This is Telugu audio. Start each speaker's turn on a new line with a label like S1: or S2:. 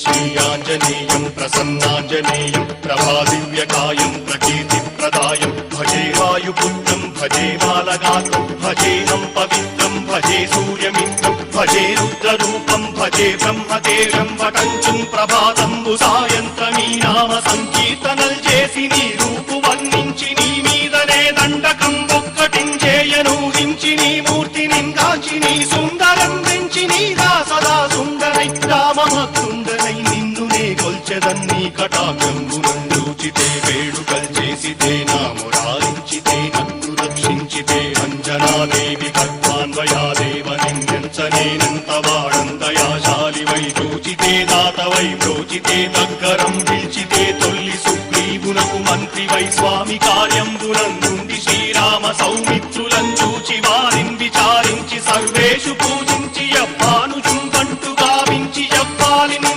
S1: శ్రీయాంజనేయం ప్రసన్నాంజనేయం ప్రభాదివ్యకాయం ప్రకీర్తిప్రదాయం భజే వాయుపుత్రం భజే బాలగాత్రం భజేహం పవిత్రం భజే సూర్యమిత్రం భజే రుద్రరూపం భజే బ్రహ్మదేవం వటంచుం ప్రభాతంబు సాయంత్రమీ నామ సంకీర్తనల్ చేసి నీ రూపు వర్ణించి నీ మీదనే దండకం ఒక్కటించేయనూహించి నీ మూర్తిని నిందాచి నీ సుందరం పెంచి నీ దాసదాసు కటాకంబు నుండుచితే వేడుకలు చేసితే నా మురారించితే నన్ను రక్షించితే అంజనాదేవి తత్వాన్వయాదేవ నిందించనేనంత వాడంతయాశాలి వై చూచితే దాత వై ప్రోచితే దగ్గరం పిలిచితే తొల్లి సుగ్రీవునకు మంత్రి వై స్వామి కార్యంబునందుండి శ్రీరామ సౌమిత్రులను చూచి వారిని విచారించి సర్వేషు పూజించి అప్పాను